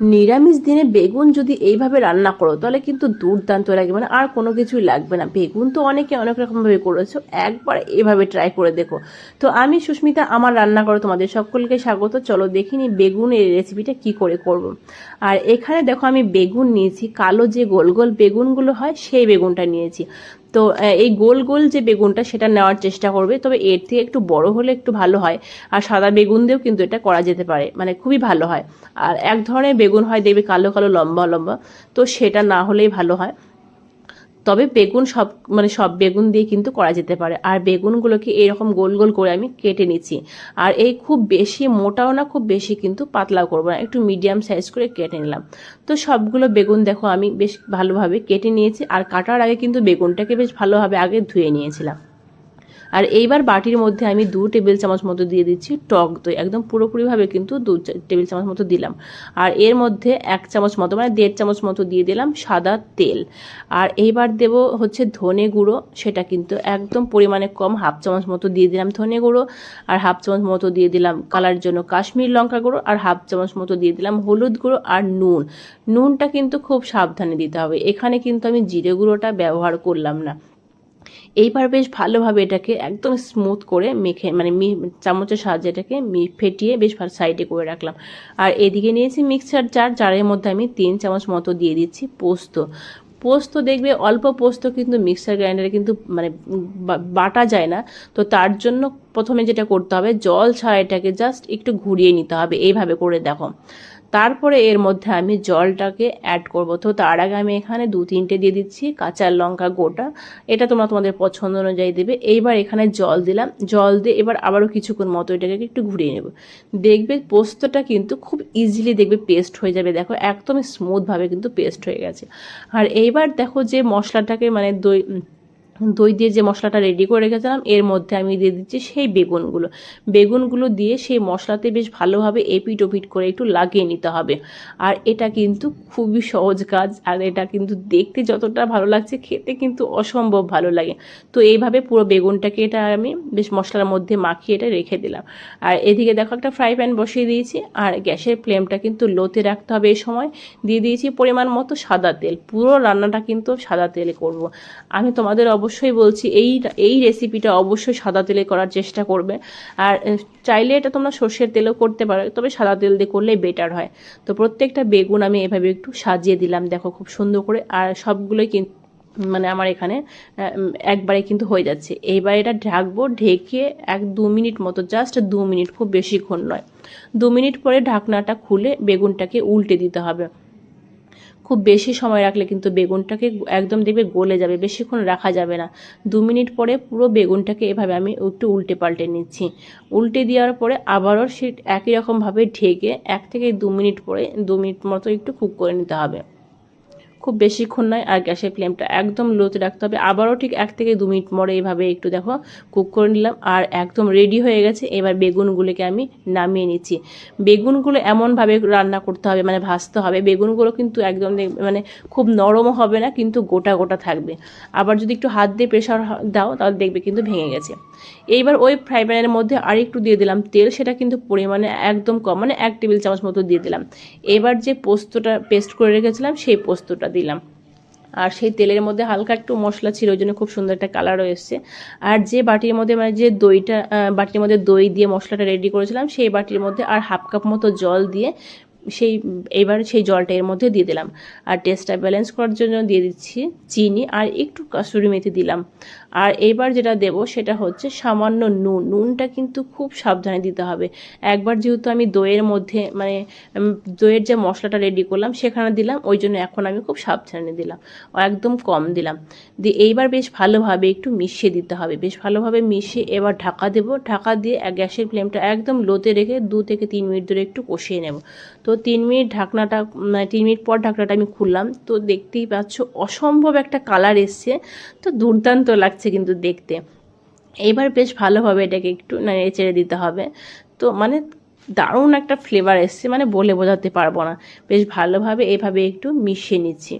নিরামিষ দিনে বেগুন যদি এইভাবে রান্না করো, তাহলে কিন্তু দুর্দান্ত লাগে। মানে আর কোনো কিছুই লাগবে না। বেগুন তো অনেকে অনেক রকমভাবে করেছ, একবার এভাবে ট্রাই করে দেখো। তো আমি সুস্মিতা, আমার রান্না করো তোমাদের সকলকে স্বাগত। চলো দেখিনি বেগুনের রেসিপিটা কি করে করব। আর এখানে দেখো আমি বেগুন নিয়েছি। কালো যে গোল গোল বেগুনগুলো হয়, সেই বেগুনটা নিয়েছি। তো এই গোল গোল যে বেগুনটা সেটা নেওয়ার চেষ্টা করবে, তবে এর থেকে একটু বড় হলে একটু ভালো হয়, আর সাদা বেগুন দিয়েও কিন্তু এটা করা যেতে পারে মানে খুবই ভালো হয়। আর এক ধরনের বেগুন হয় দেখবে কালো কালো লম্বা লম্বা, তো সেটা না হলেই ভালো হয়। তবে বেগুন সব মানে সব বেগুন দিয়ে কিন্তু করা যেতে পারে। আর বেগুনগুলোকে এরকম গোল গোল করে আমি কেটে নিচ্ছি। আর এই খুব বেশি মোটাও না, খুব বেশি কিন্তু পাতলাও করব না। একটু মিডিয়াম সাইজ করে কেটে নিলাম। তো সবগুলো বেগুন দেখো, আমি বেশ ভালোভাবে কেটে নিয়েছি। আর কাটার আগে কিন্তু বেগুনটাকে বেশ ভালোভাবে আগে ধুয়ে নিয়েছিলাম। আর এইবার বাটির মধ্যে আমি দু টেবিল চামচ মতো দিয়ে দিচ্ছি টক দই। একদম পুরোপুরিভাবে কিন্তু দু টেবিল চামচ মতো দিলাম। আর এর মধ্যে এক চামচ মতো মানে দেড় চামচ মতো দিয়ে দিলাম সাদা তেল। আর এইবার দেব হচ্ছে ধনে গুঁড়ো, সেটা কিন্তু একদম পরিমাণে কম, হাফ চামচ মতো দিয়ে দিলাম ধনে গুঁড়ো, আর হাফ চামচ মতো দিয়ে দিলাম কালার জন্য কাশ্মীর লঙ্কা গুঁড়ো, আর হাফ চামচ মতো দিয়ে দিলাম হলুদ গুঁড়ো আর নুন। নুনটা কিন্তু খুব সাবধানে দিতে হবে। এখানে কিন্তু আমি জিরে গুঁড়োটা ব্যবহার করলাম না। এইবার বেশ ভালোভাবে এটাকে একদম স্মুথ করে মেখে মানে চামচের সাহায্যে এটাকে ফেটিয়ে বেশ ভালো সাইডে করে রাখলাম। আর এদিকে নিয়েছি মিক্সার জার জারের মধ্যে আমি তিন চামচ মতো দিয়ে দিচ্ছি পোস্ত। পোস্ত দেখবে অল্প পোস্ত কিন্তু মিক্সার গ্রাইন্ডারে কিন্তু মানে বাটা যায় না। তো তার জন্য প্রথমে যেটা করতে হবে, জল ছাড়া এটাকে জাস্ট একটু ঘুরিয়ে নিতে হবে। এইভাবে করে দেখো। তারপরে এর মধ্যে আমি জলটাকে অ্যাড করব। তো তার আগে আমি এখানে দু তিনটে দিয়ে দিচ্ছি, কাঁচা লঙ্কা গোটা। এটা তোমরা তোমাদের পছন্দ অনুযায়ী দেবে। এইবার এখানে জল দিলাম। জল দিয়ে এবার আবারও কিছুক্ষণ মতো এটাকে একটু ঘুরিয়ে নেব। দেখবে পোস্তটা কিন্তু খুব ইজিলি দেখবে পেস্ট হয়ে যাবে। দেখো, একদমই স্মুথভাবে কিন্তু পেস্ট হয়ে গেছে। আর এইবার দেখো যে মশলাটাকে মানে দই দই দিয়ে যে মশলাটা রেডি করে রেখেছিলাম, এর মধ্যে আমি দিয়ে দিচ্ছি সেই বেগুনগুলো। বেগুনগুলো দিয়ে সেই মশলাতে বেশ ভালোভাবে এপিট ওপিট করে একটু লাগিয়ে নিতে হবে। আর এটা কিন্তু খুবই সহজ কাজ, আর এটা কিন্তু দেখতে যতটা ভালো লাগছে, খেতে কিন্তু অসম্ভব ভালো লাগে। তো এইভাবে পুরো বেগুনটাকে এটা আমি বেশ মশলার মধ্যে মাখিয়ে এটা রেখে দিলাম। আর এদিকে দেখো একটা ফ্রাই প্যান বসিয়ে দিয়েছি, আর গ্যাসের ফ্লেমটা কিন্তু লোতে রাখতে হবে এই সময়। দিয়ে দিয়েছি পরিমাণ মতো সাদা তেল, পুরো রান্নাটা কিন্তু সাদা তেলে করব। আমি তোমাদের অবশ্যই বলছি, এই এই রেসিপিটা অবশ্যই সাদা তেলে করার চেষ্টা করবে। আর চাইলে এটা তোমরা সর্ষের তেলেও করতে পারো, তবে সাদা তেল দিয়ে করলেই বেটার হয়। তো প্রত্যেকটা বেগুন আমি এভাবে একটু সাজিয়ে দিলাম, দেখো খুব সুন্দর করে। আর সবগুলোই কিন্তু মানে আমার এখানে একবারে কিন্তু হয়ে যাচ্ছে। এইবার এটা ঢাকবো, ঢেকে এক দু মিনিট মতো জাস্ট দু মিনিট, খুব বেশিক্ষণ নয়। দু মিনিট পরে ঢাকনাটা খুলে বেগুনটাকে উল্টে দিতে হবে। খুব বেশি সময় রাখলে কিন্তু বেগুনটাকে একদম দেখবে গলে যাবে, বেশিক্ষণ রাখা যাবে না। দু মিনিট পরে পুরো বেগুনটাকে এভাবে আমি একটু উল্টে পাল্টে নিচ্ছি। উল্টে দেওয়ার পরে আবারও সে একই রকমভাবে ঢেকে এক থেকে দু মিনিট পরে, দু মিনিট মতো একটু কুক করে নিতে হবে। খুব বেশিক্ষণ নয়, আর গ্যাসের ফ্লেমটা একদম লোতে রাখতে হবে। আবারও ঠিক এক থেকে দু মিনিট পরে এইভাবে একটু দেখো কুক করে নিলাম, আর একদম রেডি হয়ে গেছে। এবার বেগুনগুলোকে আমি নামিয়ে নিচ্ছি। বেগুনগুলো এমনভাবে রান্না করতে হবে মানে ভাজতে হবে। বেগুনগুলো কিন্তু একদম মানে খুব নরমও হবে না, কিন্তু গোটা গোটা থাকবে। আবার যদি একটু হাত দিয়ে প্রেশার দাও, তাহলে দেখবে কিন্তু ভেঙে গেছে। এইবার ওই ফ্রাই প্যানের মধ্যে আর একটু দিয়ে দিলাম তেল, সেটা কিন্তু পরিমাণে একদম কম মানে এক টেবিল চামচ মতো দিয়ে দিলাম। এবার যে পোস্তটা পেস্ট করে রেখেছিলাম, সেই পোস্তটা দিলাম। আর সেই তেলের মধ্যে হালকা একটু মশলা ছিল, ওই জন্য খুব সুন্দর একটা কালারও এসছে। আর যে বাটির মধ্যে মানে যে দইটা বাটির মধ্যে দই দিয়ে মশলাটা রেডি করেছিলাম, সেই বাটির মধ্যে আর হাফ কাপ মতো জল দিয়ে সেই, এবার সেই জলটা এর মধ্যে দিয়ে দিলাম। আর টেস্টটা ব্যালেন্স করার জন্য দিয়ে দিচ্ছি চিনি আর একটু কাসুরি মেথি দিলাম। আর এবার যেটা দেব সেটা হচ্ছে সামান্য নুন। নুনটা কিন্তু খুব সাবধানে দিতে হবে। একবার যেহেতু আমি দইয়ের মধ্যে মানে দইয়ের যে মশলাটা রেডি করলাম সেখানে দিলাম, ওই জন্য এখন আমি খুব সাবধানে দিলাম। একদম কম দিলাম। দিয়ে এইবার বেশ ভালোভাবে একটু মিশিয়ে দিতে হবে। বেশ ভালোভাবে মিশিয়ে এবার ঢাকা দেব। ঢাকা দিয়ে গ্যাসের ফ্লেমটা একদম লোতে রেখে দু থেকে তিন মিনিট ধরে একটু কষিয়ে নেব। তো তিন মিনিট ঢাকনাটা মানে তিন মিনিট পর ঢাকনাটা আমি খুললাম। তো দেখতেই পাচ্ছ, অসম্ভব একটা কালার এসছে। তো দুর্দান্ত লাগছে কিন্তু দেখতে। এবার বেশ ভালোভাবে এটাকে একটু নেড়ে চেড়ে দিতে হবে। তো মানে দারুণ একটা ফ্লেভার এসছে মানে বলে বোঝাতে পারব না। বেশ ভালোভাবে এভাবে একটু মিশিয়ে নিচ্ছি।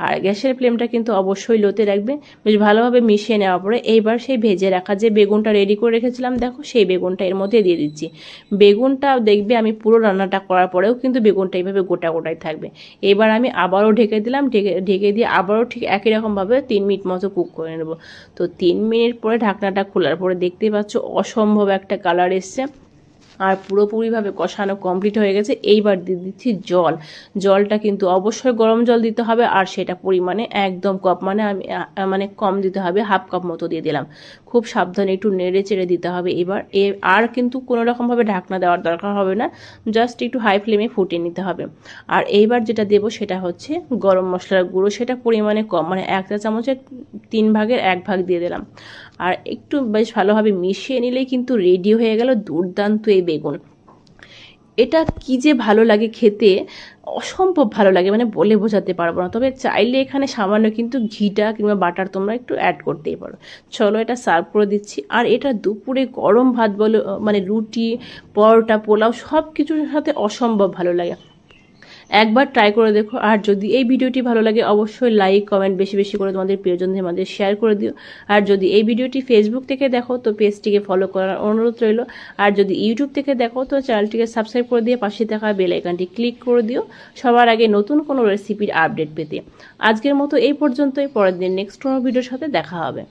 আর গ্যাসের ফ্লেমটা কিন্তু অবশ্যই লোতে রাখবে। বেশ ভালোভাবে মিশিয়ে নেওয়ার পরে এইবার সেই ভেজে রাখা যে বেগুনটা রেডি করে রেখেছিলাম, দেখো সেই বেগুনটা এর মধ্যে দিয়ে দিচ্ছি। বেগুনটা দেখবে আমি পুরো রান্নাটা করার পরেও কিন্তু বেগুনটা এইভাবে গোটা গোটাই থাকবে। এবার আমি আবারও ঢেকে দিলাম, ঢেকে ঢেকে দিয়ে আবারও ঠিক একই রকমভাবে তিন মিনিট মতো কুক করে নেব। তো তিন মিনিট পরে ঢাকনাটা খোলার পরে দেখতেই পাচ্ছ অসম্ভব একটা কালার এসছে। আর পুরোপুরিভাবে কষানো কমপ্লিট হয়ে গেছে। এইবার দিয়ে দিচ্ছি জল। জলটা কিন্তু অবশ্যই গরম জল দিতে হবে, আর সেটা পরিমাণে একদম কপ মানে আমি মানে কম দিতে হবে হাফ কাপ মতো দিয়ে দিলাম। খুব সাবধানে একটু নেড়ে চেড়ে দিতে হবে। এবার এ আর কিন্তু কোনো রকমভাবে ঢাকনা দেওয়ার দরকার হবে না। জাস্ট একটু হাই ফ্লেমে ফুটিয়ে নিতে হবে। আর এইবার যেটা দেব সেটা হচ্ছে গরম মশলার গুঁড়ো। সেটা পরিমাণে কম মানে এক চা চামচের তিন ভাগের এক ভাগ দিয়ে দিলাম। আর একটু বেশ ভালোভাবে মিশিয়ে নিলেই কিন্তু রেডি হয়ে গেল দুর্দান্ত এই বেগুন। এটা কি যে ভালো লাগে খেতে, অসম্ভব ভালো লাগে মানে বলে বোঝাতে পারব না। তবে চাইলে এখানে সামান্য কিন্তু ঘিটা কিংবা বাটার তোমরা একটু অ্যাড করতেই পারো। চলো এটা সার্ভ করে দিচ্ছি। আর এটা দুপুরে গরম ভাত বলো মানে রুটি, পরোটা, পোলাও সব কিছুর সাথে অসম্ভব ভালো লাগে। একবার ট্রাই করে দেখো। আর যদি এই ভিডিওটি ভালো লাগে, অবশ্যই লাইক কমেন্ট বেশি বেশি করে তোমাদের প্রিয়জনদের মাঝে শেয়ার করে দিও। আর যদি এই ভিডিওটি ফেসবুক থেকে দেখো, তো পেজটিকে ফলো করার অনুরোধ রইল। আর যদি ইউটিউব থেকে দেখো, তো চ্যানেলটিকে সাবস্ক্রাইব করে দিয়ে পাশে থাকা বেল আইকনটি ক্লিক করে দিও। সবার আগে নতুন কোনো রেসিপির আপডেট পেতে। আজকের মতো এই পর্যন্তই। পরের দিন নেক্সট কোনো ভিডিওর সাথে দেখা হবে।